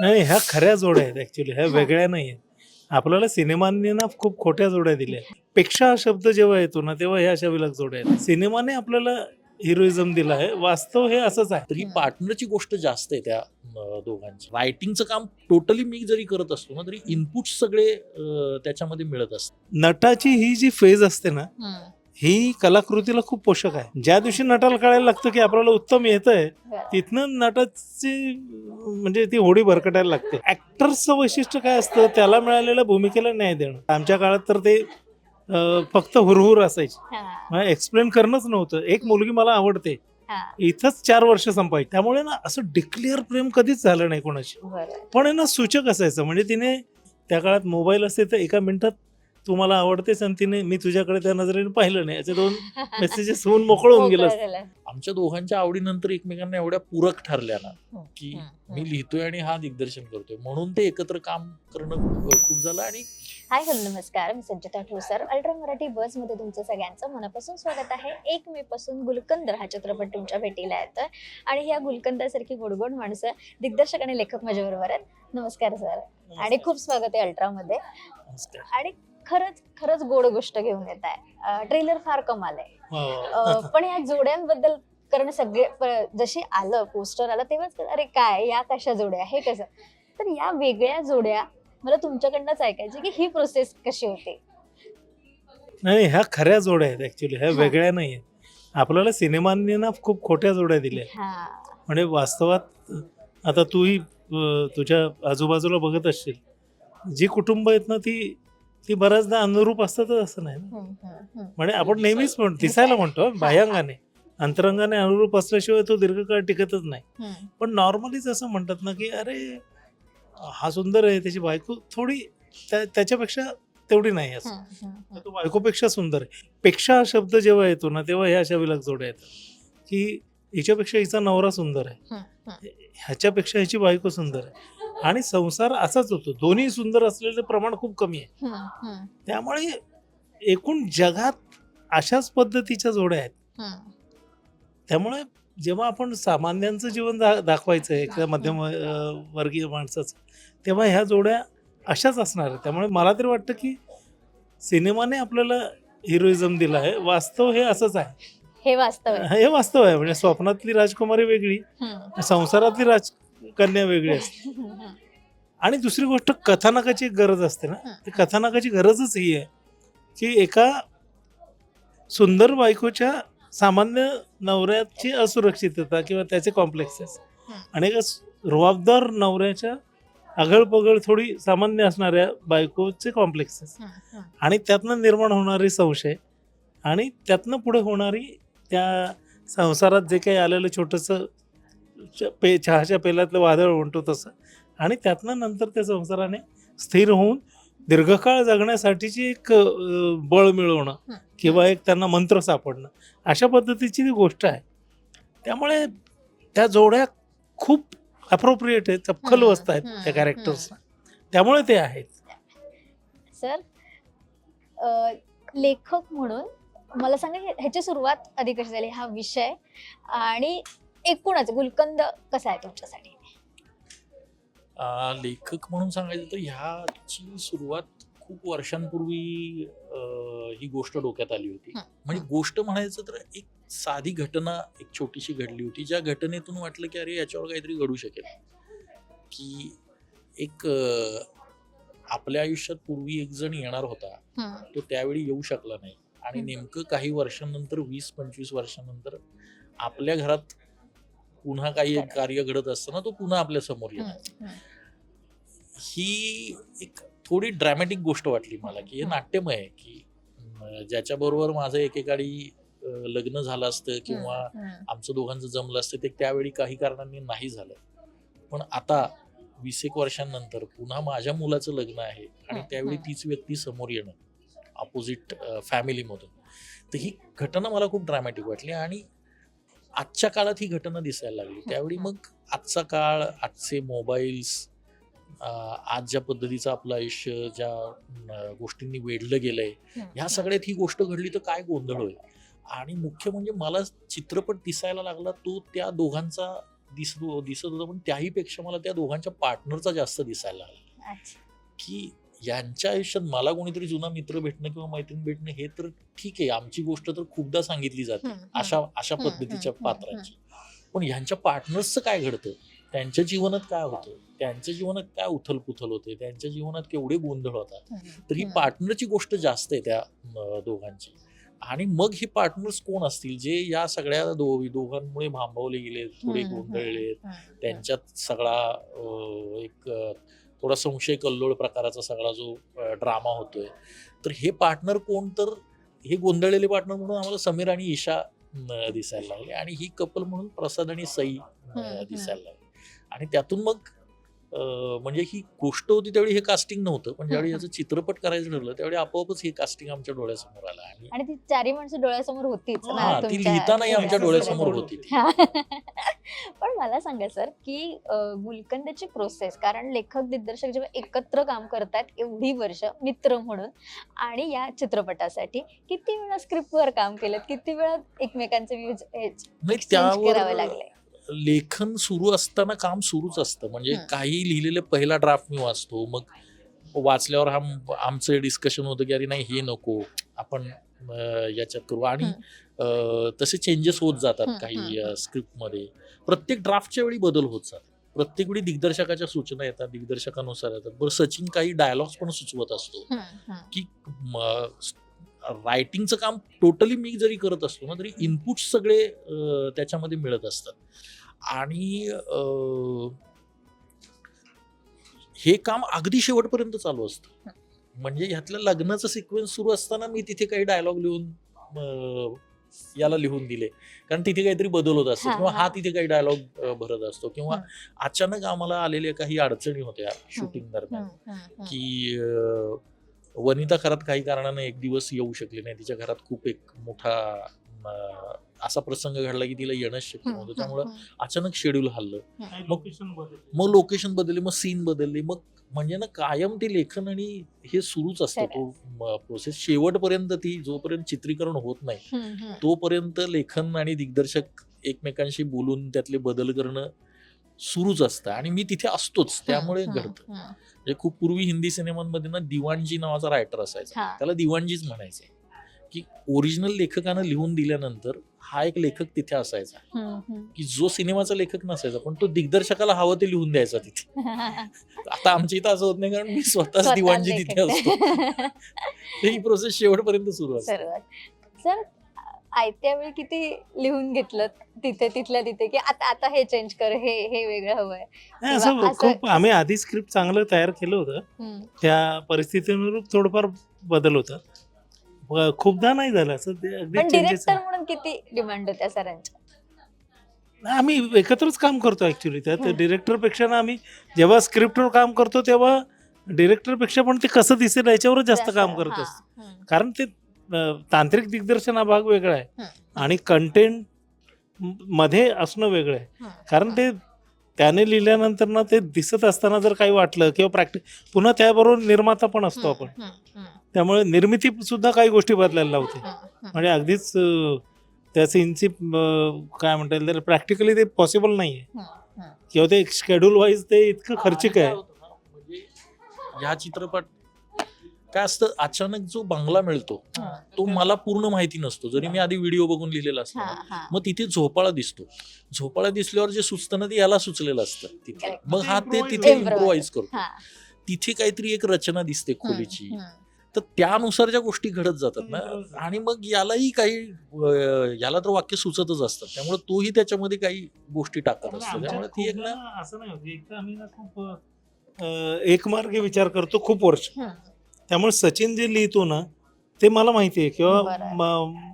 नाही ह्या खऱ्या जोड्या आहेत ऍक्च्युली ह्या वेगळ्या नाही आहेत. आपल्याला सिनेमांनी ना खूप खोट्या जोड्या दिल्या पेक्षा हा शब्द जेव्हा येतो ना तेव्हा ह्या अशा विलक जोड्या आहेत. सिनेमाने आपल्याला हिरोइझम दिला आहे. वास्तव हे असंच आहे. तर ही पार्टनरची गोष्ट जास्त आहे त्या अं, दोघांची. रायटिंगचं काम टोटली मी जरी करत असतो ना तरी इनपुट सगळे अं, त्याच्यामध्ये मिळत असतात. नटाची ही जी फेज असते ना ही कलाकृतीला खूप पोषक आहे. ज्या दिवशी नटाला कळायला लागतं की आपल्याला उत्तम येत आहे तिथनं नटाची म्हणजे ती होडी भरकटायला लागते. ऍक्टर्सचं वैशिष्ट्य काय असतं त्याला मिळालेल्या भूमिकेला न्याय देणं. आमच्या काळात तर ते फक्त हुरहुर असायची. एक्सप्लेन करणंच नव्हतं. एक मुलगी मला आवडते. इथंच चार वर्ष संपायची. त्यामुळे ना असं डिक्लेअर प्रेम कधीच झालं नाही कोणाशी. पण आहे ना सूचक असायचं. म्हणजे तिने त्या काळात मोबाईल असते तर एका मिनिटात तुम्हाला आवडतेच आणि तिने मी तुझ्याकडे त्या नजरेने पाहिलं नाही. याचे दोन मेसेजेस होऊन मोकळं होऊन गेलं. आमच्या दोघांच्या आवडीनंतर एकमेकांना एवढ्या पूरक ठरल्या ना हम्म, की मी लिहितोय आणि हा दिग्दर्शन करतोय. म्हणून ते एकत्र काम करणं खूप झालं आणि हाय हॅलो नमस्कार. मी संचिता ठोसर. अल्ट्रा मराठी बसमध्ये तुमचं सगळ्यांचं मनापासून स्वागत आहे. एक मे पासून गुलकंदर हा चित्रपट तुमच्या भेटीला येतोय. आणि ह्या गुलकंदासारखी गोडगोड माणसं दिग्दर्शक आणि लेखक माझ्या बरोबर आहेत. नमस्कार सर. आणि खूप स्वागत आहे अल्ट्रा मध्ये आणि खरंच खरंच गोड गोष्ट घेऊन येत आहे. ट्रेलर फार कमाल आहे. हो. पण या जोड्यांबद्दल कारण सगळे जशी आलं पोस्टर आलं तेव्हाच अरे काय या कशा जोड्या हे कसं? तर या वेगळ्या जोड्या मला तुमच्याकडनंच ऐकायची की ही प्रोसेस कशी होती? नाही ह्या खऱ्या जोड्या आहेत ऍक्च्युली ह्या हा. वेगळ्या नाही आहेत. आपल्याला सिनेमांनी ना खूप खोट्या जोड्या दिल्या हा. म्हणजे वास्तवात आता तूही तुझ्या आजूबाजूला बघत असशील. जी कुटुंब आहेत ना ती ती बऱ्याचदा अनुरूप असतातच असं नाही ना. म्हणजे आपण नेहमीच म्हणतो दिसायला म्हणतो बाह्यांगाने. अंतरंगाने अनुरूप असल्याशिवाय तो दीर्घकाळ टिकतच नाही. पण नॉर्मलीच असं म्हणतात ना की अरे हा सुंदर आहे त्याची बायको थोडी त्या- त्याच्यापेक्षा तेवढी नाही असं. तो बायकोपेक्षा सुंदर आहे. पेक्षा हा शब्द जेव्हा येतो ना तेव्हा ह्या अशा विलक जोड्या येतात. की हिच्यापेक्षा हिचा नवरा सुंदर आहे. ह्याच्यापेक्षा ह्याची बायको सुंदर आहे. आणि संसार असाच होतो. दोन्ही सुंदर असलेलं प्रमाण खूप कमी आहे. त्यामुळे एकूण जगात अशाच पद्धतीच्या जोड्या आहेत. त्यामुळे जेव्हा आपण सामान्यांचं जीवन दा दाखवायचं आहे एखाद्या मध्यम वर्गीय माणसाचं तेव्हा ह्या जोड्या अशाच असणार आहेत. त्यामुळे मला तरी वाटतं की सिनेमाने आपल्याला हिरोइझम दिला आहे. वास्तव हे असंच आहे. हे वास्तव आहे हे वास्तव आहे म्हणजे स्वप्नातली राजकुमारी वेगळी. संसारातली राजकन्या वेगळी असते आणि दुसरी गोष्ट कथानकाची गरज असते ना. ती कथानकाची गरजच ही आहे की एका सुंदर बायकोच्या सामान्य नवऱ्याची असुरक्षितता किंवा त्याचे कॉम्प्लेक्सेस. आणि एका रुबाबदार नवऱ्याच्या आगळपगळ थोडी सामान्य असणाऱ्या बायकोचे कॉम्प्लेक्सेस. आणि त्यातनं निर्माण होणारे संशय आणि त्यातनं पुढे होणारी त्या संसारात जे काही आलेलं छोटंसं पे चहाच्या पेल्यातलं वादळ म्हणतो तसं. आणि त्यातनं नंतर त्या संसाराने स्थिर होऊन दीर्घकाळ जगण्यासाठीची एक बळ मिळवणं. किंवा एक त्यांना मंत्र सापडणं अशा पद्धतीची ती गोष्ट आहे त्यामुळे त्या जोड्या खूप अप्रोप्रिएट आहेत चपखल वस्त आहेत त्या. कॅरेक्टर्सना त्यामुळे ते आहेत. सर लेखक म्हणून मला सांगा ह्याची सुरुवात आधी कशी झाली? हा विषय. आणि एकूणच गुलकंद कसा आहे तुमच्यासाठी? लेखक म्हणून सांगायचं तर ह्याची सुरुवात खूप वर्षांपूर्वी ही गोष्ट डोक्यात आली होती. म्हणजे. गोष्ट म्हणायचं तर एक साधी घटना एक छोटीशी घडली होती. ज्या घटनेतून वाटलं की अरे याच्यावर काहीतरी घडू शकेल. की एक आपल्या आयुष्यात पूर्वी एक जण येणार होता. तो त्यावेळी येऊ शकला नाही. आणि. नेमकं काही वर्षांनंतर वीस पंचवीस वर्षांनंतर आपल्या घरात पुन्हा काही एक कार्य घडत असताना तो पुन्हा आपल्यासमोर हम्म. ही एक थोडी ड्रॅमॅटिक गोष्ट वाटली मला की हे. नाट्यमय आहे की ज्याच्याबरोबर माझं एकेकाळी लग्न झालं असतं किंवा आमचं दोघांचं जमलं असतं ते त्यावेळी काही कारणांनी नाही झालं पण आता वीस एक वर्षांनंतर पुन्हा माझ्या मुलाचं लग्न आहे आणि त्यावेळी. तीच व्यक्ती समोर येणं अपोजिट फॅमिलीमधून तर ही घटना मला खूप ड्रॅमॅटिक वाटली आणि आजच्या काळात ही घटना दिसायला लागली. त्यावेळी मग आजचा काळ आजचे मोबाईल्स आज ज्या पद्धतीचं आपलं आयुष्य ज्या गोष्टींनी वेढलं गेलंय ह्या सगळ्यात ही गोष्ट घडली तर काय गोंधळ होईल? आणि मुख्य म्हणजे मला चित्रपट दिसायला लागला तो त्या दोघांचा दिसत दिसत होतं पण त्याही पेक्षा मला त्या दोघांच्या पार्टनरचा जास्त दिसायला लागला. की यांच्या आयुष्यात मला कोणीतरी जुना मित्र भेटणं किंवा मैत्रीण भेटणं हे तर ठीक आहे. आमची गोष्ट तर खूपदा सांगितली जाते. अशा अशा पद्धतीच्या पात्रांची. पण ह्यांच्या पार्टनर्सचं काय घडतं? त्यांच्या जीवनात काय होतं? त्यांच्या जीवनात काय उथल पुथल होते? त्यांच्या जीवनात केवढे गोंधळ होतात? तर ही. पार्टनरची गोष्ट जास्त आहे त्या दोघांची. आणि मग हे पार्टनर्स कोण असतील? जे या सगळ्या दोघांमुळे भांबवले गेले थोडे. गोंधळले त्यांच्यात सगळा एक थोडा संशय कल्लोळ प्रकाराचा सगळा जो ड्रामा होतोय. तर हे पार्टनर कोण? तर हे गोंधळलेले पार्टनर म्हणून आम्हाला समीर आणि ईशा दिसायला लागले. आणि ही कपल म्हणून प्रसाद आणि सई. दिसायला लागले. आणि त्यातून मग म्हणजे ही गोष्ट होती त्यावेळी हे कास्टिंग नव्हतं पण ज्यावेळी. याचं चित्रपट करायचं ठरलं त्यावेळी आपोआपच हे कास्टिंग आमच्या डोळ्यासमोर आलं आणि आणि ती चारी माणसं डोळ्यासमोर होतीच ना हा ती लिहितानाही आमच्या डोळ्यासमोर. होती ती. पण मला सांगा सर की अं, गुलकंदची प्रोसेस कारण लेखक दिग्दर्शक जेव्हा एकत्र काम करतात एवढी वर्ष मित्र म्हणून आणि या चित्रपटासाठी किती वेळा स्क्रिप्टवर काम केलं किती वेळा एकमेकांचे व्ह्यूज नाही करावे त्यावर लागले लेखन सुरू असताना काम सुरूच असतं. म्हणजे. काही लिहिलेले पहिला ड्राफ्ट मी वाचतो मग वाचल्यावर हम आमचं डिस्कशन होतं की अरे नाही हे नको आपण याच्यात करू. आणि तसे चेंजेस होत जातात काही स्क्रिप्टमध्ये प्रत्येक ड्राफ्टच्या वेळी बदल होत जातात. प्रत्येक वेळी दिग्दर्शकाच्या सूचना येतात दिग्दर्शकानुसार येतात. बरं सचिन काही डायलॉग्स पण सुचवत असतो. की रायटिंगचं काम टोटली मी जरी करत असतो ना तरी इनपुट सगळे त्याच्यामध्ये मिळत असतात. आणि हे काम अगदी शेवटपर्यंत चालू असतं. म्हणजे ह्यातल्या लग्नाचं सिक्वेन्स सुरू असताना मी तिथे काही डायलॉग लिहून याला लिहून दिले. कारण तिथे काहीतरी बदल होत असतो किंवा हा. तिथे काही डायलॉग भरत असतो किंवा अचानक आम्हाला आलेल्या काही अडचणी होत्या शूटिंग दरम्यान. की वनिता खरात काही कारणानं एक दिवस येऊ शकली नाही. तिच्या घरात खूप एक मोठा असा प्रसंग घडला की तिला येणंच शक्य नव्हतं. त्यामुळं अचानक शेड्यूल हल्लं. मग लोकेशन बदलले. मग सीन बदलले मग म्हणजे ना कायम ते लेखन आणि हे सुरूच असतं. तो प्रोसेस शेवटपर्यंत ती जोपर्यंत चित्रीकरण होत नाही तोपर्यंत लेखन आणि दिग्दर्शक एकमेकांशी बोलून त्यातले बदल करणं सुरूच असतं आणि मी तिथे असतोच त्यामुळे घडतं. म्हणजे खूप पूर्वी हिंदी सिनेमांमध्ये ना दिवाणजी नावाचा रायटर असायचा. त्याला दिवाणजीच म्हणायचे. की ओरिजिनल लेखकानं लिहून दिल्यानंतर हा एक लेखक तिथे असायचा. की जो सिनेमाचा लेखक नसायचा पण तो दिग्दर्शकाला हवं ते लिहून द्यायचा तिथे. आता आमच्या इथं असं होत नाही कारण मी स्वतःच दिवाणजी तिथे असतो. ही प्रोसेस शेवटपर्यंत सुरू असते. आयत्या वेळी किती लिहून घेतलं तिथे तिथल्या तिथे की आता आता हे चेंज कर हे हे वेगळं हवंय नाही, असं असं- खूप आम्ही आधी स्क्रिप्ट चांगलं तयार केलं होतं हम्म. त्या परिस्थितीनुरूप थोडंफार बदल होता व खूपदा नाही झालं असं ते अगदी पण चेंजेस डिरेक्टर म्हणून किती डिमांड होत्या सरांच्या आम्ही एकत्रच काम करतो ऍक्च्युली त्यात. डिरेक्टरपेक्षा ना आम्ही जेव्हा स्क्रिप्टवर काम करतो तेव्हा डिरेक्टरपेक्षा पण ते कसं दिसेल याच्यावरच जास्त काम करत. असतो. कारण ते तांत्रिक दिग्दर्शन हा भाग वेगळा आहे. आणि कंटेंटमध्ये असणं वेगळं आहे. कारण ते त्याने लिहिल्यानंतर ना ते दिसत असताना जर काही वाटलं किंवा प्रॅक्टिस पुन्हा त्याबरोबर निर्माता पण असतो आपण त्यामुळे निर्मिती सुद्धा काही गोष्टी बदलायला लावते. म्हणजे अगदीच त्या सीनची काय म्हणता येईल तर प्रॅक्टिकली ते पॉसिबल नाही आहे. किंवा ते शेड्यूल वाईज ते इतकं खर्चिक आहे म्हणजे ह्या चित्रपट काय असतं अचानक जो बंगला मिळतो. तो मला पूर्ण माहिती नसतो जरी मी आधी व्हिडिओ बघून लिहिलेला असतो. मग तिथे झोपाळा दिसतो झोपाळा दिसल्यावर जे सुचतं ना ते याला सुचलेलं असतं तिथे. मग हा ते तिथे. इम्प्रोवाइज करतो. तिथे काहीतरी एक रचना दिसते खोलीची. तर त्यानुसार ज्या गोष्टी घडत जातात ना. आणि मग यालाही काही याला तर वाक्य सुचतच असतात त्यामुळे तोही त्याच्यामध्ये काही गोष्टी टाकत असतो त्यामुळे ती एक ना असं नाही होत एकदा आम्ही ना खूप एकमार्गी विचार करतो खूप वर्ष. त्यामुळे सचिन जे लिहितो ना ते मला माहिती आहे किंवा. मा-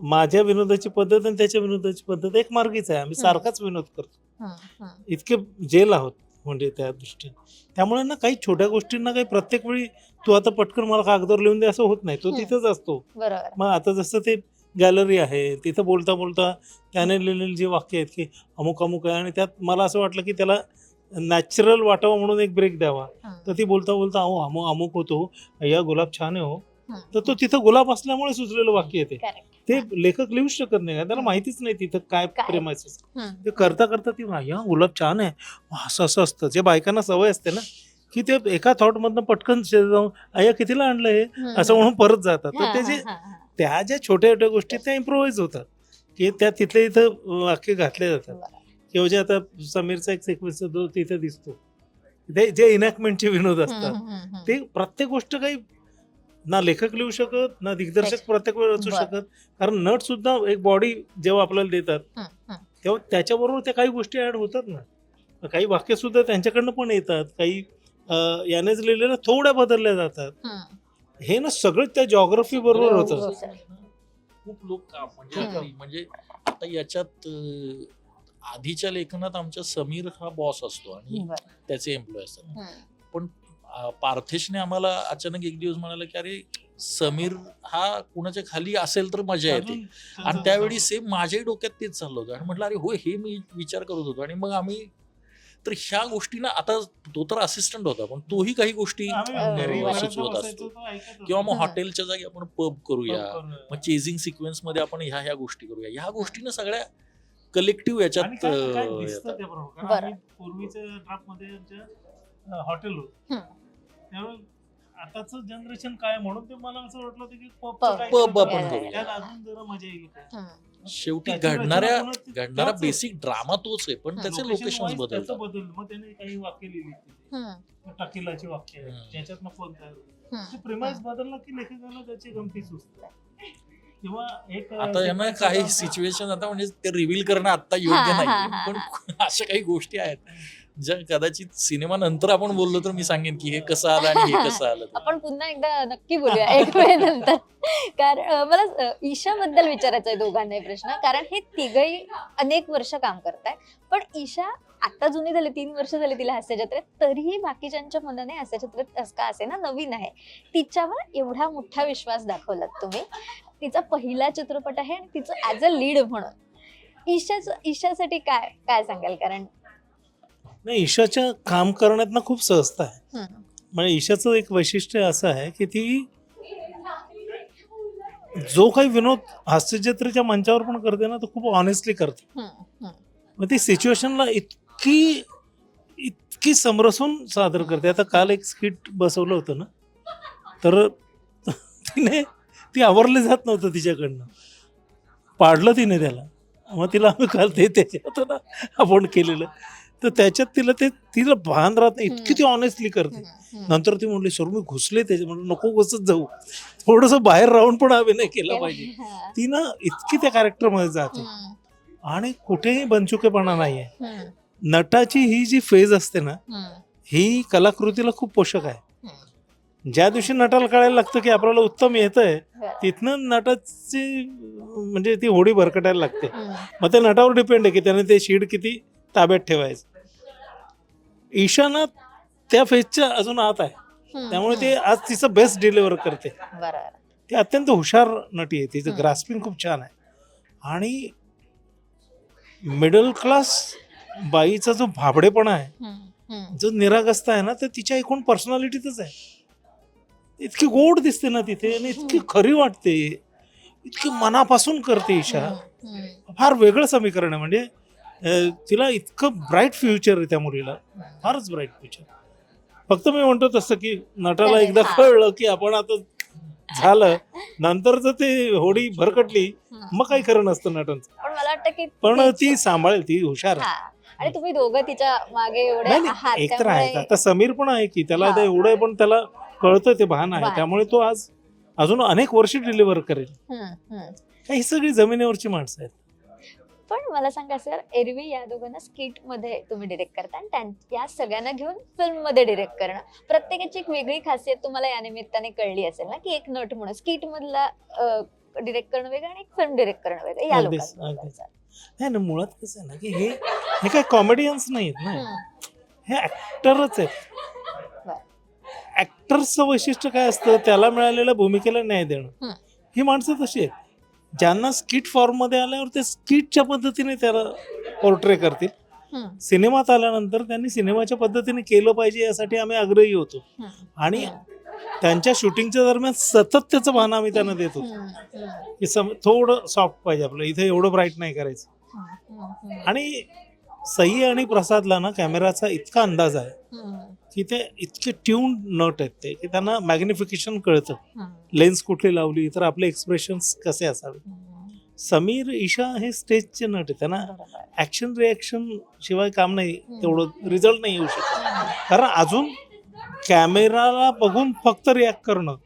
माझ्या विनोदाची पद्धत आणि त्याच्या विनोदाची पद्धत एक मार्गीच आहे आम्ही हम्म. सारखाच विनोद करतो. इतके जेल आहोत म्हणजे त्या दृष्टीने त्यामुळे ना काही छोट्या गोष्टींना काही प्रत्येक वेळी तू आता पटकन मला कागदावर लिहून दे असं होत नाही तो हम्म. तिथंच असतो बरोबर मग आता जसं ते गॅलरी आहे तिथं बोलता बोलता त्याने लिहिलेली जी वाक्य आहेत की अमुक अमुक आहे आणि त्यात मला असं वाटलं की त्याला नॅचरल वाटावं म्हणून एक ब्रेक द्यावा. तर ती बोलता बोलता अहो अमुक अमुक होतो. या गुलाब छान आहे हो. तर तो तिथं गुलाब असल्यामुळे सुचलेलं वाक्य येते ते. लेखक लिहूच शकत नाही. त्याला माहितीच नाही तिथं काय? प्रेम ते करता करता ती या गुलाब छान आहे. असं असं असतं. जे बायकांना सवय असते ना की ते एका थॉट मधनं पटकन जाऊन अय्या कितीला आणलं हे? असं म्हणून परत जातात. तर ते जे त्या ज्या छोट्या छोट्या गोष्टी त्या इम्प्रोव्हाइज होतात. की त्या तिथल्या इथं वाक्य घातले जातात. किंवा जे आता समीरचा एक सिक्वेन्स जो तिथे दिसतो. ते जे इनॅक्टमेंटचे विनोद असतात ते प्रत्येक गोष्ट काही ना लेखक लिहू शकत ना दिग्दर्शक प्रत्येक वेळ बरं. शकत. कारण नट सुद्धा एक बॉडी जेव्हा आपल्याला देतात तेव्हा त्याच्याबरोबर त्या काही गोष्टी ऍड होतात ना. काही वाक्य सुद्धा त्यांच्याकडनं पण येतात काही यानेच लिहिलेल्या थोड्या बदलल्या जातात. हे ना सगळं त्या जॉग्रफी बरोबर होतं. खूप लोक म्हणजे. अगदी म्हणजे आता याच्यात आधीच्या लेखनात आमच्या समीर हा बॉस असतो आणि त्याचे एम्प्लॉय असतात. अं, पार्थेशने आम्हाला अचानक एक दिवस म्हणाला की अरे समीर हा कुणाच्या खाली असेल तर मजा येते. आणि त्यावेळी सेम माझ्याही डोक्यात तेच चाललं होतं. आणि म्हटलं अरे होय हे मी विचार करत होतो. आणि मग आम्ही तर ह्या गोष्टीना आता तो तर असिस्टंट होता पण तोही काही गोष्टी सुचवत असतो तो ऐकत होतो. किंवा मग. हॉटेलच्या जागी आपण पब करूया. करूया. मग चेझिंग सिक्वेन्समध्ये आपण ह्या ह्या गोष्टी करूया. ह्या गोष्टीनं सगळ्या कलेक्टिव्ह याच्यात येतात. बरं. आम्ही पूर्वीच्या ड्राफ्टमध्ये आमच्या हॉटेल होत हम्म. त्यामुळे आताच जनरेशन काय म्हणून ते मला असं वाटलं होतं की pub Pub. चं काय Pub करता आपण येईल. करूया. त्यात अजून जरा मजा येईल काय. शेवटी त्याची रचना घडणाऱ्या पुन्हा ती- घडणारा त्याच. बेसिक ड्रामा तोच आहे पण त्याचे Location लोकेशन wise बदलतात त्याचं बदल मग त्याने काही वाक्य लिहिली तिथे. टकीलाची वाक्य हम्म. ज्याच्यात पद तयार होतं. ते प्रेमाइज बदलला की लेखकाला त्याची गमती सुचते किंवा एक आता यांना sequence काही सिच्युएशन आता म्हणजे ते रिव्हील करणं आता योग्य नाही पण अशा काही गोष्टी आहेत. ज्या कदाचित सिनेमा नंतर आपण बोललो तर मी सांगेन की हे कसं आलं आणि हे कसं आलं. आपण पुन्हा एकदा नक्की बोलूया एक वेळेनंतर कारण अं, मला ईशाबद्दल विचारायचा आहे दोघांनाही प्रश्न. कारण हे तिघही अनेक वर्ष काम करताय पण ईशा आता जुनी झाली तीन वर्ष झाली तिला हास्यजत्रेत. तरीही बाकीच्यांच्या मनाने हास्यजत्रेत असं का असे ना नवीन आहे. तिच्यावर एवढा मोठा विश्वास दाखवलात तुम्ही. तिचा पहिला चित्रपट आहे आणि तिचं ऍज अ लीड म्हणून. ईशाच ईशासाठी काय काय सांगाल? कारण नाही ईशाच्या काम करण्यात ना खूप सहजता आहे. म्हणजे ईशाचं एक वैशिष्ट्य असं आहे की ती जो काही विनोद हास्यचित्रच्या मंचावर पण करते ना तो खूप ऑनेस्टली करते. मग ती सिच्युएशनला इतकी इतकी समरसून सादर करते. आता काल एक स्किट बसवलं होतं ना तर तिने ती आवरली जात नव्हतं तिच्याकडनं. पाडलं तिने त्याला. मग तिला आम्ही काल ते त्याच्यात ना आपण केलेलं. तर त्याच्यात तिला ते तिला भान राहत नाही. इतकी ती ऑनेस्टली करते. नंतर ती म्हणली सर मी घुसले त्याच्या म्हणून नको घुसत जाऊ. थोडस बाहेर राहून पण अभिनय केला पाहिजे. ती ना इतकी त्या कॅरेक्टरमध्ये जाते आणि कुठेही बनचुकेपणा नाहीये. नटाची ही जी फेज असते ना ही कलाकृतीला खूप पोषक आहे. ज्या दिवशी नटाला कळायला लागतं की आपल्याला उत्तम येतंय बरं. तिथनं नटाची म्हणजे ती होडी भरकटायला लागते. मग ते नटावर डिपेंड आहे की त्याने ते शीड किती ताब्यात ठेवायचं. ईशाना त्या फेजच्या अजून आत आहे. त्यामुळे ते आज तिचं बेस्ट डिलिव्हर करते. बरोबर ती अत्यंत हुशार नटी आहे. तिचं. ग्रास्पिंग खूप छान आहे. आणि मिडल क्लास बाईचा जो भाबडेपणा आहे हम्म, हम्म. जो निरागसता आहे ना तर तिच्या एकूण पर्सनॅलिटीतच आहे. इतकी गोड दिसते ना तिथे आणि इतकी खरी वाटते. इतकी मनापासून करते ईशा. फार वेगळं समीकरण आहे. म्हणजे अं, तिला इतकं ब्राईट फ्युचर आहे त्या मुलीला. फारच ब्राईट फ्युचर. फक्त मी म्हणतो तसं की नटाला एकदा. कळलं की आपण आता झालं. नंतरच ते होडी भरकटली. मग काही खरं नसतं नटांचं पण मला वाटतं की पण ती- ती सांभाळेल ती हुशार आहे. हा. आणि तुम्ही दोघं तिच्यामागे एवढे नाही आहात नाही एक तर आहे. त्यामुळे आता समीर पण आहे की त्याला हा. आता एवढं आहे, पण त्याला कळतं ते भान आहे. त्यामुळे तो आज अजून अनेक वर्ष डिलिव्हर करेल. ही सगळी जमिनीवरची माणसं आहेत पण मला सांगा सर एरवी या दोघांना स्किटमध्ये तुम्ही डिरेक्ट करता आणि त्यां- या सगळ्यांना घेऊन फिल्ममध्ये डिरेक्ट करणं प्रत्येकाची एक वेगळी खासियत तुम्हाला या निमित्ताने कळली असेल ना की एक नट म्हणून स्किट मधला डिरेक्ट करणं वेगळं आणि एक फिल्म डिरेक्ट करणं वेगळं या. नाही ना मुळात कसं आहे ना की हे हे काय कॉमेडियन्स नाहीत ना हे ऍक्टरच आहेत. ऍक्टरचं वैशिष्ट्य काय असतं? त्याला मिळालेल्या भूमिकेला न्याय देणं. ही. माणसं तशी आहेत. ज्यांना स्किट फॉर्ममध्ये आल्यावर ते स्किटच्या पद्धतीने त्याला पोर्ट्रे करतील. सिनेमात आल्यानंतर त्यांनी सिनेमाच्या पद्धतीने केलं पाहिजे यासाठी आम्ही आग्रही होतो. आणि. त्यांच्या शूटिंगच्या दरम्यान सतत त्याचं भान आम्ही त्यांना देत होतो. की सम थोडं सॉफ्ट पाहिजे आपलं. इथे एवढं ब्राईट नाही करायचं. आणि सई आणि प्रसादला ना कॅमेराचा इतका अंदाज आहे. की ते इतके ट्यून नट आहेत ते की त्यांना मॅग्निफिकेशन कळतं. लेन्स कुठली लावली तर आपले एक्सप्रेशन्स कसे असावे. समीर ईशा हे स्टेजचे नट आहेत. त्यांना. ऍक्शन रिॲक्शन शिवाय काम नाही. तेवढं रिझल्ट नाही येऊ शकत. कारण अजून कॅमेराला बघून फक्त रिॲक्ट करणं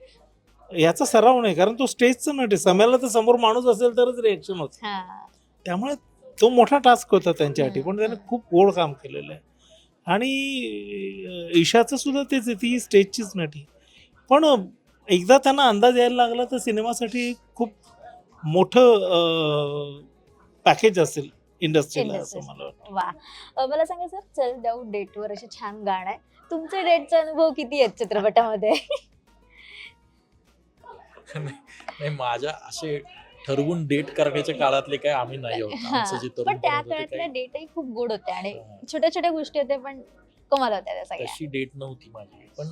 याचा सराव नाही. कारण तो स्टेजचा नट आहे. समयाला तर समोर माणूस असेल तरच रिॲक्शन होत. त्यामुळे तो मोठा टास्क होता त्यांच्यासाठी. पण त्याने. खूप गोड काम केलेलं आहे. आणि ईशाचं सुद्धा तेच आहे ती स्टेजचीच नटी. पण एकदा त्यांना अंदाज यायला लागला तर सिनेमासाठी खूप मोठं पॅकेज असेल इंडस्ट्रीला असं. मला वाटतं. वा. मला सांगा सर चल जाऊ डेटवर असे छान गाणं आहे. तुमचे डेटचा अनुभव किती आहेत चित्रपटामध्ये? नाही माझ्या असे ठरवून डेट करण्याच्या काळातले काय आम्ही नाही आहोत. आमचं जे पण त्या होते काळातल्या डेटही खूप गोड होत्या आणि हा. छोट्या छोट्या गोष्टी होत्या पण कमाल होत्या त्या सगळ्या तशी डेट नव्हती माझी पण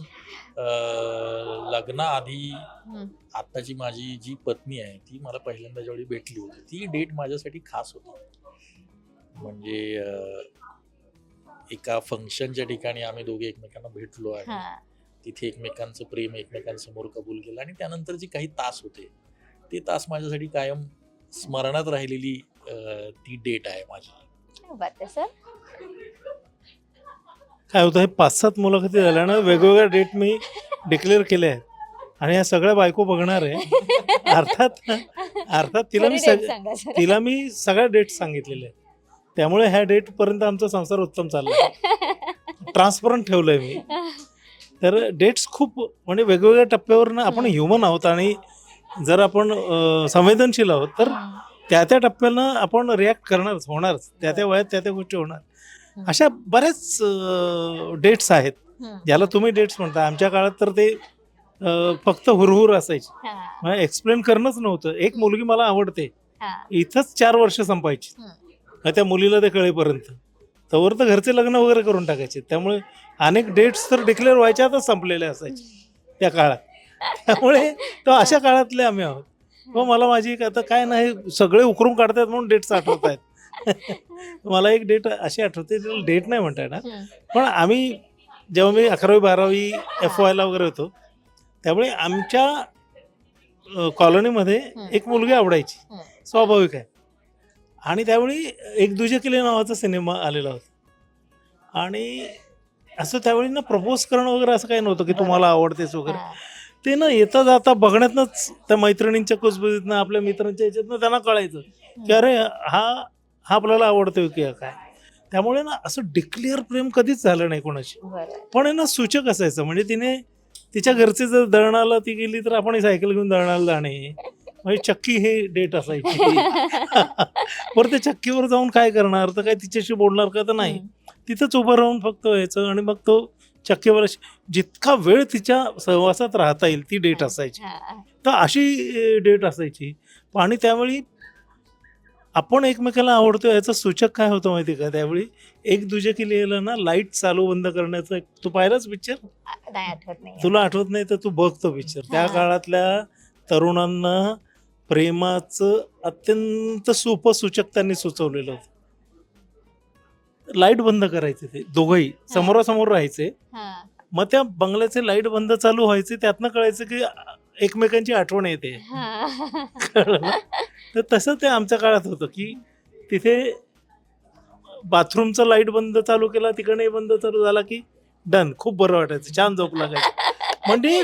अं, लग्नाआधी हम्म, आत्ताची माझी जी पत्नी आहे ती मला पहिल्यांदा ज्यावेळी भेटली होती ती डेट माझ्यासाठी खास होती म्हणजे अं, एका फंक्शनच्या ठिकाणी आम्ही दोघे एकमेकांना भेटलो आणि हा. तिथे एकमेकांचं प्रेम एकमेकांसमोर कबूल केलं आणि त्यानंतर जे काही तास होते ते तास माझ्यासाठी कायम स्मरणात राहिलेली अं, ती डेट आहे माझी. काय बात आहे सर? काय होतं हे पाच सात मुलाखती झाल्या ना वेगवेगळ्या डेट मी डिक्लेअर केल्या आहेत. आणि या सगळ्या बायको बघणार आहे. अर्थात अर्थात तिला मी सग सांगा सर. तिला मी सगळ्या डेट सांगितलेल्या आहेत. त्यामुळे ह्या डेट पर्यंत आमचा संसार उत्तम चालला ट्रान्सपरंट ठेवलंय मी. तर डेट्स खूप म्हणजे वेगवेगळ्या टप्प्यावर ना आपण. ह्युमन आहोत आणि जर आपण संवेदनशील आहोत तर त्या त्या टप्प्यानं आपण रिॲक्ट करणारच होणारच. त्या त्या वयात त्या त्या गोष्टी होणार. अशा बऱ्याच डेट्स आहेत. ज्याला तुम्ही डेट्स म्हणता. आमच्या काळात तर ते फक्त हुरहुर असायची. हा, एक्सप्लेन करणंच नव्हतं. एक मुलगी मला आवडते. हा, इथंच चार वर्ष संपायची. मग त्या मुलीला ते कळेपर्यंत. तवर तर घरचे लग्न वगैरे करून टाकायचे. त्यामुळे अनेक डेट्स तर डिक्लेअर व्हायच्यातच संपलेले असायचे त्या काळात. त्यामुळे तो अशा काळातले आम्ही आहोत. मग मला माझी आता काय नाही सगळे उकरून काढतात म्हणून डेट्स आठवत आहेत मला एक डेट अशी आठवते तिला डेट नाही म्हणता येणार. पण आम्ही जेव्हा मी अकरावी बारावी एफ वायला वगैरे होतो त्यामुळे आमच्या कॉलनीमध्ये. एक मुलगी आवडायची. स्वाभाविक आहे. आणि त्यावेळी एक दुजे किल्ले नावाचा सिनेमा आलेला होता. आणि असं त्यावेळी ना प्रपोज करणं वगैरे असं काही नव्हतं की तुम्हाला आवडतेस वगैरे. ते ना येता जाता बघण्यातनंच त्या मैत्रिणींच्या कुसबुजीतनं आपल्या मित्रांच्या याच्यातनं त्यांना कळायचं की अरे हा हा आपल्याला आवडतोय की काय. त्यामुळे ना असं डिक्लेअर प्रेम कधीच झालं नाही कोणाशी. पण आहे ना सूचक असायचं. म्हणजे तिने तिच्या घरचे जर दळणाला ती गेली तर आपण सायकल घेऊन दळणाला जाणे. म्हणजे चक्की हे डेट असायची. बरं ते चक्कीवर जाऊन काय करणार? तर काय तिच्याशी बोलणार का तर नाही. तिथंच उभं राहून फक्त व्हायचं आणि मग तो अशी- जितका वेळ तिच्या सहवासात राहता येईल ती डेट असायची. तर अशी डेट असायची. आणि त्यावेळी आपण एकमेकाला आवडतो याचं सूचक काय होतं माहिती का? त्यावेळी एक दुजे की लिहिलं ना लाइट चालू बंद करण्याचं तू पाहिलाच पिक्चर आ- नाही आठवत नाही. तुला आठवत नाही तर तू बघ तो पिक्चर त्या. काळातल्या तरुणांना प्रेमाचं अत्यंत सोपं सूचक त्यांनी सुचवलेलं होतं. लाइट बंद करायचे ते दोघंही समोरासमोर राहायचे हा, मग त्या बंगल्याचे लाइट बंद चालू व्हायचे त्यातनं कळायचं की एकमेकांची आठवण येते हा. कळलं? तर तसं ते आमच्या काळात होतं की तिथे बाथरूमचं लाइट बंद चालू केला तिकडे बंद चालू झाला की डन खूप बरं वाटायचं छान झोप लागायची म्हणजे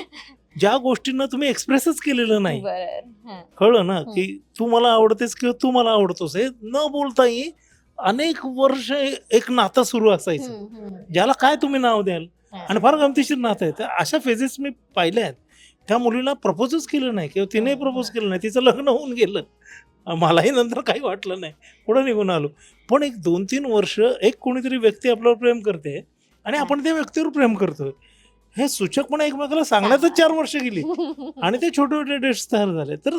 ज्या गोष्टींना तुम्ही एक्सप्रेसच केलेलं नाही बरं. हा. कळलं ना की तू मला आवडतेस किंवा तू मला आवडतोस हे न बोलताही अनेक वर्ष एक नातं सुरू असायचं. ज्याला काय तुम्ही नाव द्याल. आणि फार गमतीशीर नातं आहे. तर अशा फेजेस मी पाहिल्या आहेत. त्या मुलीला प्रपोजच केलं नाही किंवा तिने प्रपोज केलं नाही. तिचं लग्न होऊन गेलं. मलाही नंतर काही वाटलं नाही. पुढं निघून आलो. पण एक दोन तीन वर्ष एक कोणीतरी व्यक्ती आपल्यावर प्रेम करते आणि आपण त्या व्यक्तीवर प्रेम करतोय. हे सूचकपणे एकमेकाला सांगण्यातच चार वर्ष गेली. आणि ते छोटे छोटे डेट्स तयार झाले. तर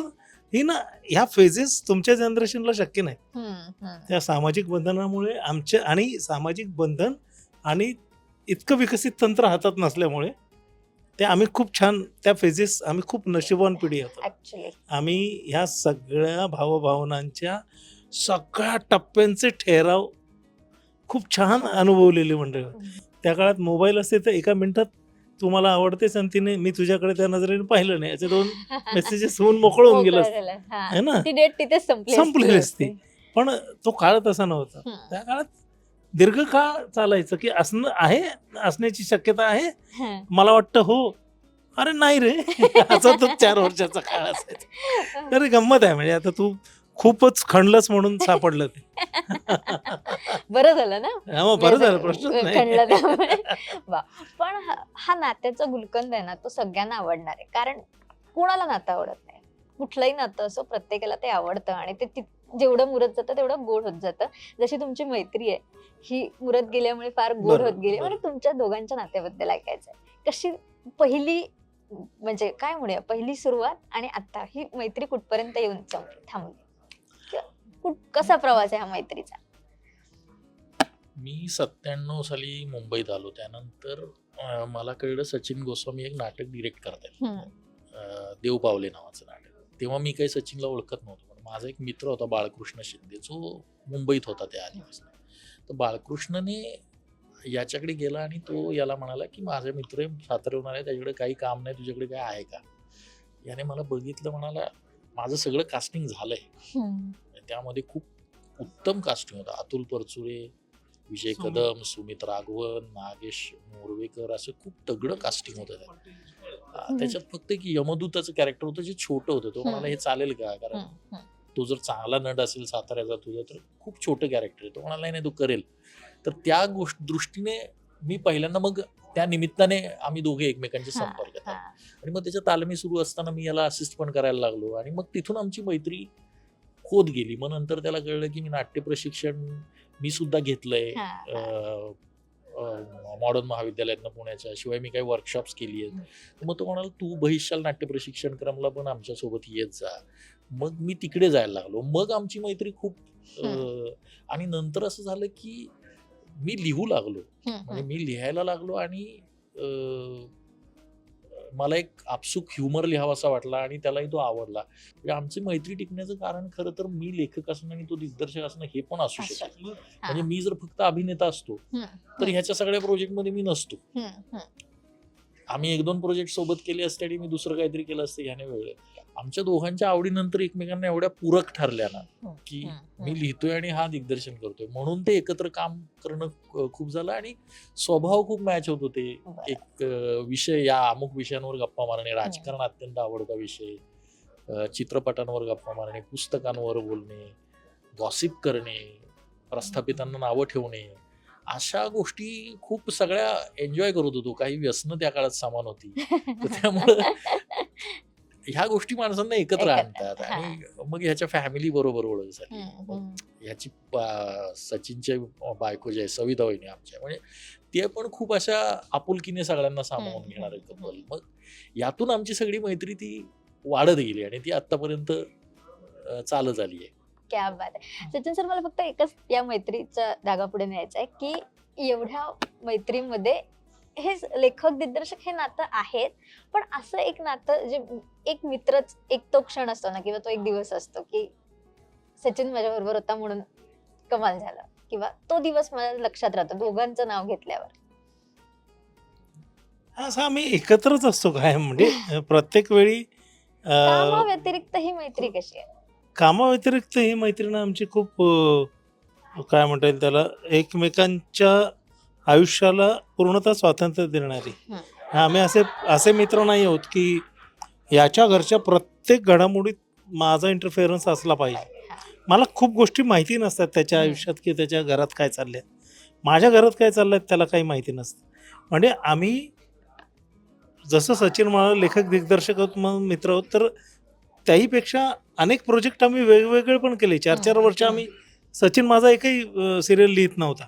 ही ना ह्या फेजेस तुमच्या जनरेशनला शक्य नाही. त्या सामाजिक बंधनामुळे आमच्या आणि सामाजिक बंधन आणि इतकं विकसित तंत्र हातात नसल्यामुळे ते आम्ही खूप छान त्या फेजेस आम्ही खूप नशिबवान पिढी होतो ऍक्च्युली आम्ही ह्या सगळ्या भावभावनांच्या सगळ्या टप्प्यांचे ठेराव खूप छान अनुभवलेली मंडळी. त्या काळात मोबाईल असते तर एका मिनिटात तुम्हाला आवडतेच आणि तिने मी तुझ्याकडे त्या नजरेने पाहिलं नाही. याचे दोन मेसेजेस होऊन मोकळं होऊन गेलं असतं. है. ना? ती डेट तिथेच संपली संपलेली असती. पण तो काळ तसा नव्हता. त्या काळात दीर्घकाळ चालायचं की असणं आहे असण्याची शक्यता आहे. मला वाटतं हो अरे नाही रे. असा तो चार वर्षाचा काळ असायचा. अरे गंमत आहे. म्हणजे आता तू खूपच खणलंस म्हणून सापडलं ते. बरं झालं ना? हा, मग बरं झालं प्रश्नच खणलं त्यामुळे. नाही वा. पण हा- हा नात्याचा गुलकंद आहे ना तो सगळ्यांना आवडणार आहे. कारण कोणाला नातं आवडत नाही? कुठलंही नातं असो प्रत्येकाला ते आवडतं आणि ते ति- जेवढं मुरत जातं तेवढं गोड होत जातं. जशी तुमची मैत्री आहे ही मुरत गेल्यामुळे फार गोड बरोबर, होत गेली. बरोबर. म्हणजे तुमच्या दोघांच्या नात्याबद्दल ऐकायचं कशी पहिली म्हणजे काय म्हणूया? पहिली सुरुवात आणि आता ही मैत्री कुठपर्यंत येऊन संपली थांबली? कुठ- कसा प्रवास आहे हा मैत्रीचा? मी सत्त्याण्णव साली मुंबईत आलो. त्यानंतर अं, मला कळलं सचिन गोस्वामी एक नाटक डिरेक्ट करतायत. हम्म. अं, देव पावले नावाचं नाटक. तेव्हा मी काही सचिनला ओळखत नव्हतो पण माझा एक मित्र होता बाळकृष्ण शिंदे. जो मुंबईत होता त्या आधीपासून. तर बाळकृष्णने याच्याकडे गेला आणि तो याला म्हणाला की माझे मित्र साताऱ्याहून आले त्याच्याकडे काही काम नाही तुझ्याकडे काय आहे का? याने मला बघितलं म्हणाला माझं सगळं कास्टिंग झालंय. हम्म. त्यामध्ये खूप उत्तम कास्टिंग होतं. अतुल परचुरे विजय. कदम सुमित राघवन नागेश मोरवेकर असं खूप तगडं कास्टिंग होतं त्याच्यात फक्त एक यमदूताचं कॅरेक्टर होतं जे छोटं होतं. तो म्हणाला हे चालेल का? कारण. तो जर चांगला नट असेल साताऱ्याचा तुझा तर खूप छोटं कॅरेक्टर आहे. तो म्हणाला "नाही, तू करेल. तर त्या गोष्ट दृष्टीने मी पहिल्यांदा मग त्या निमित्ताने आम्ही दोघे एकमेकांच्या संपर्कात. आणि मग त्याच्या तालमी सुरू असताना मी याला असिस्ट पण करायला लागलो. आणि मग तिथून आमची मैत्री होत गेली. मग नंतर त्याला कळलं की मी नाट्य प्रशिक्षण मी सुद्धा घेतलंय. मॉडर्न महाविद्यालयातनं पुण्याच्या शिवाय मी काही वर्कशॉप्स केली आहेत. मग तो म्हणाला तू बहिशाल नाट्य प्रशिक्षण क्रमला पण आमच्यासोबत येत जा. मग मी तिकडे जायला लागलो. मग आमची मैत्री खूप आणि नंतर असं झालं की मी लिहू लागलो. म्हणजे मी लिहायला लागलो आणि मला एक आपसूक ह्युमर लिहावासा वाटला आणि त्यालाही तो आवडला. म्हणजे आमची मैत्री टिकण्याचं कारण खरं तर मी लेखक असणं आणि तो दिग्दर्शक असणं हे पण असू हा. म्हणजे मी जर फक्त अभिनेता असतो. तर ह्याच्या सगळ्या प्रोजेक्टमध्ये मी नसतो. आम्ही एक दोन प्रोजेक्ट सोबत केले असते आणि मी दुसरं काहीतरी केलं असतं ह्याने वेळ आमच्या दोघांच्या आवडीनंतर एकमेकांना एवढ्या पूरक ठरल्या ना की. मी लिहितोय आणि हा दिग्दर्शन करतोय. म्हणून ते एकत्र काम करणं खूप झालं आणि स्वभाव खूप मॅच होत होते. एक विषय या अमुक विषयांवर गप्पा मारणे राजकारण अत्यंत आवडता विषय. चित्रपटांवर गप्पा मारणे पुस्तकांवर बोलणे गॉसिप करणे प्रस्थापितांना नावं ठेवणे. अशा गोष्टी खूप सगळ्या एन्जॉय करत होतो. काही व्यसनं त्या काळात समान होती. त्यामुळं ह्या गोष्टी माणसांना एकत्र आणतात. आणि मग ह्याच्या फॅमिली बरोबर ओळख झाली. मग. ह्याची बा- सचिनचे बायको जे सविता वहिनी आमच्या म्हणजे ते पण खूप अशा आपुलकीने सगळ्यांना सामावून घेणारे कपल मग यातून आमची सगळी मैत्री ती वाढत गेली आणि ती आतापर्यंत चालत आली आहे क्या बात आहे सचिन सर मला फक्त एकच या मैत्रीचा धागा पुढे न्यायचा आहे की एवढ्या मैत्रीमध्ये हे लेखक दिग्दर्शक हे नातं आहेत पण असं एक नातं जे एक मित्रच एक तो क्षण असतो ना किंवा तो एक दिवस असतो की सचिन माझ्या बरोबर होता म्हणून कमाल झाला. किंवा तो दिवस माझ्या लक्षात राहतो दोघांचं नाव घेतल्यावर. असं आम्ही एकत्रच असतो काय म्हणजे प्रत्येक वेळी व्यतिरिक्त ही मैत्री कशी आहे? कामाव्यतिरिक्त ही मैत्रीण आमची खूप काय म्हणता येईल त्याला एकमेकांच्या आयुष्याला पूर्णतः स्वातंत्र्य देणारी. आम्ही असे असे मित्र नाही आहोत की याच्या घरच्या प्रत्येक घडामोडीत माझा इंटरफेरन्स असला पाहिजे मला खूप गोष्टी माहिती नसतात त्याच्या. आयुष्यात की त्याच्या घरात काय चाललंय माझ्या घरात काय चाललंय त्याला काही माहिती नसतं म्हणजे आम्ही जसं सचिन म्हणाला लेखक दिग्दर्शक आहोत मग मित्र आहोत तर त्याहीपेक्षा अनेक प्रोजेक्ट आम्ही वेगवेगळे पण केले चार चार वर्ष. आम्ही सचिन माझा एकही सिरियल लिहित नव्हता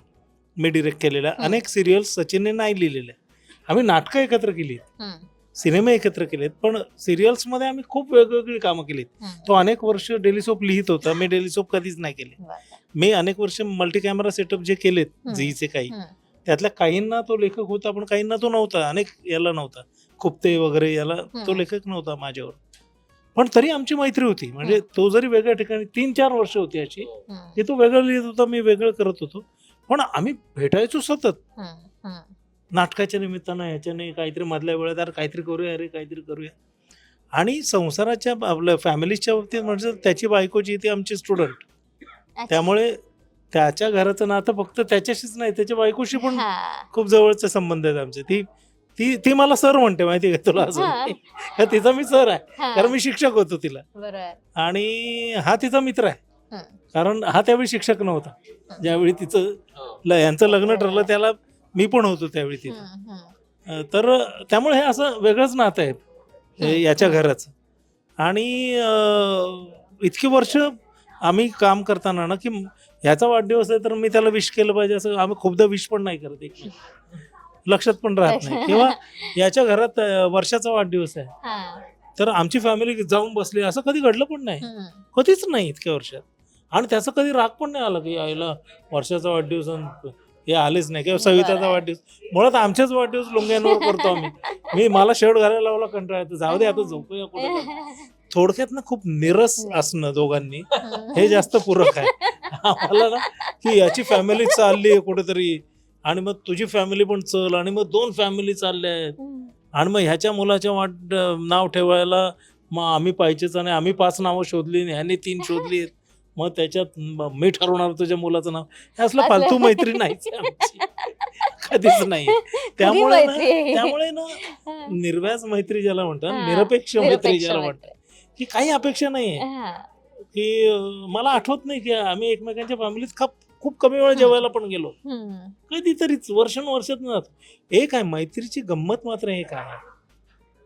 मी डिरेक्ट केलेल्या. अनेक सिरियल्स सचिनने नाही लिहिलेल्या आम्ही नाटकं एकत्र केली. सिनेमे एकत्र केलेत पण सिरियल्समध्ये आम्ही खूप वेगवेगळी कामं केलीत हम्म. तो अनेक वर्ष डेली सोप लिहित होता मी डेली सोप कधीच नाही केले. मी अनेक वर्ष मल्टी कॅमेरा सेटअप जे केलेत. झीचे काही हम्म. त्यातल्या काहींना तो लेखक होता पण काहींना तो नव्हता अनेक याला नव्हता कुप्ते वगैरे याला तो. लेखक नव्हता माझ्यावर पण तरी आमची मैत्री होती म्हणजे. तो जरी वेगळ्या ठिकाणी तीन चार वर्ष होती अशी की तो वेगळं लिहित होता मी वेगळं करत होतो पण आम्ही भेटायचो सतत. नाटकाच्या निमित्तानं ह्याच्याने काहीतरी मधल्या वेळेत अरे काहीतरी करूया अरे काहीतरी करूया आणि संसाराच्या आपल्या फॅमिलीच्या बाबतीत म्हणजे त्याची बायको जी ती आमची स्टुडंट. त्यामुळे त्याच्या घराचं नातं फक्त त्याच्याशीच नाही त्याच्या बायकोशी पण. खूप जवळचे संबंध आहेत आमचे ती ती ती मला सर म्हणते माहिती आहे का तुला का तिचा मी सर आहे. कारण मी शिक्षक होतो तिला आणि हा तिचा मित्र आहे. कारण हा त्यावेळी शिक्षक नव्हता. ज्यावेळी तिचं ल- यांचं लग्न ठरलं त्याला मी पण होतो त्यावेळी तिथं. तर त्यामुळे हे असं वेगळंच नातं आहे हे. याच्या घराचं. आणि इतकी वर्ष आम्ही काम करताना ना की ह्याचा वाढदिवस आहे तर मी त्याला विश केलं पाहिजे असं आम्ही खूपदा विश पण नाही करत एक लक्षात पण राहत नाही. किंवा याच्या घरात वर्षाचा वाढदिवस आहे. हा. तर आमची फॅमिली जाऊन बसली. असं कधी घडलं पण नाही. कधीच नाही इतक्या वर्षात. आणि त्याचं कधी राग पण नाही आला की आईला वर्षाचा वाढदिवस आणि हे आलेच नाही किंवा सविताचा. वाढदिवस. मुळात आमचेच वाढदिवस लुंग्यांवर करतो आम्ही. मी मला शेवट घालायला लावला कंटाळा येतो. जाऊ दे आता झोपूया कुठे थोडक्यात ना खूप निरस असणं दोघांनी. हे जास्त पूरक आहे. आम्हाला ना की याची फॅमिली चालली आहे कुठेतरी. आणि मग तुझी फॅमिली पण चल आणि मग दोन फॅमिली चालल्या आहेत. आणि मग ह्याच्या मुलाच्या वाट नाव ठेवायला मग आम्ही पाहिजेच आणि आम्ही पाच नावं शोधली आणि ह्याने तीन शोधली मग त्याच्यात म- ठरवणार तुझ्या मुलाचं नाव हे असलं. फालतू मैत्री नाहीच आहे आमची कधीच नाही त्यामुळे ना मैत्री आहे. त्यामुळे ना हा. निर्व्याज मैत्री ज्याला म्हणतात हा. निरपेक्ष मैत्री निरपेक्ष ज्याला मैत्री. म्हणतात की काही अपेक्षा नाहीये हा. की अं, मला आठवत नाही की आम्ही एकमेकांच्या फॅमिलीत खूप खूप कमी वेळा जेवायला पण गेलो हम्म. कधीतरीच वर्षानुवर्षात ना एक आहे मैत्रीची गंमत मात्र एक आहे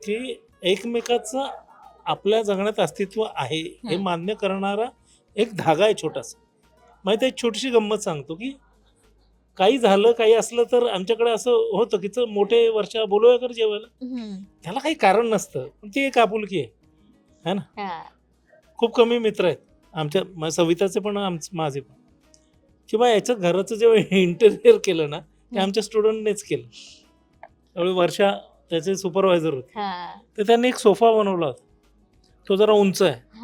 की एकमेकाचं आपल्या जगण्यात अस्तित्व आहे हे हं. मान्य करणारा एक धागा आहे छोटासा. माहिती एक छोटीशी गंमत सांगतो की काही झालं काही असलं तर आमच्याकडे असं होतं की चल मोठे वर्षा बोलूया कर जेवायला. त्याला काही कारण नसतं. पण ती एक आपुलकी आहे. हा. खूप कमी मित्र आहेत. आमच्या म- सविताचे पण आमचे माझे पण. किंवा याचं घराचं जेव्हा इंटेरियर केलं ना ते. आमच्या स्टुडंटनेच केलं. त्यावेळी वर्षा त्याचे सुपरवायझर होते. तर त्यांनी एक सोफा बनवला होता. तो जरा उंच आहे.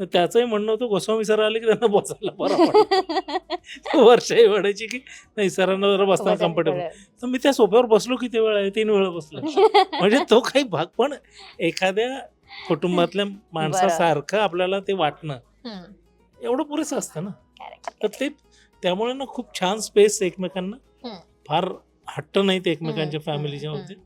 तर त्याचंही म्हणणं होतं गोस्वामी सर आले की त्यांना बसायला बरं वर्षाही म्हणायची की नाही सरांना जरा बसताना कम्फर्टेबल तर मी त्या सोफ्यावर बसलो किती वेळा आहे? तीन वेळा बसलो. म्हणजे तो काही भाग पण एखाद्या कुटुंबातल्या माणसासारखं आपल्याला ते वाटणं. एवढं पुरेसं असतं ना. तर ते त्यामुळे ना खूप छान स्पेस एकमेकांना. फार हट्ट नाहीत एकमेकांच्या फॅमिलीच्या मध्ये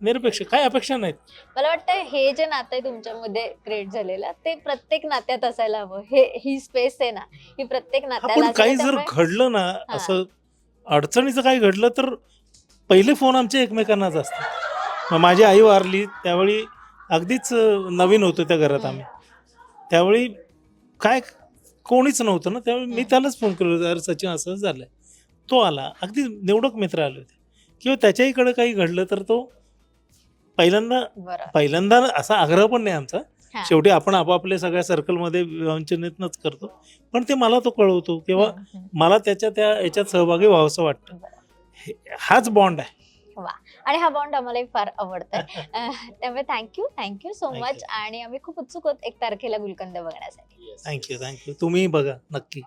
निरपेक्ष काय अपेक्षा नाहीत. मला वाटतं हे जे नातं आहे तुमच्यामध्ये क्रिएट झालेलं ते प्रत्येक नात्यात असायला हवं. हे ही स्पेस आहे ना ही प्रत्येक नात्याला आपण असायला काही जर त्यामुळे- घडलं ना असं अडचणीचं काही घडलं तर पहिले फोन आमचे एकमेकांनाच असतात. मग माझी आई वारली त्यावेळी अगदीच अं, नवीन होतो त्या घरात आम्ही. त्यावेळी काय कोणीच नव्हतं ना त्यावेळी मी हम्म. त्यालाच फोन केलं होतं अरे सचिन असं झालंय. तो आला. अगदी निवडक मित्र आले होते. किंवा त्याच्याहीकडे काही घडलं तर तो पहिल्यांदा बरं. पहिल्यांदा असा आग्रह पण नाही आमचा. हा. शेवटी आपण आपापल्या सगळ्या सर्कलमध्ये वंचनेतनच करतो. पण ते मला तो कळवतो किंवा हम्म, हम्म. मला त्याच्या त्या याच्यात सहभागी व्हावंसं वाटतं. हे- हाच बॉन्ड आहे. आणि हा बॉन्ड आम्हालाही फार आवडतोय. अह, त्यामुळे thank you thank you so Thank much आणि आम्ही खूप उत्सुक आहोत एक तारखेला गुलकंद बघण्यासाठी. थँक्यू थँक्यू तुम्ही बघा नक्की.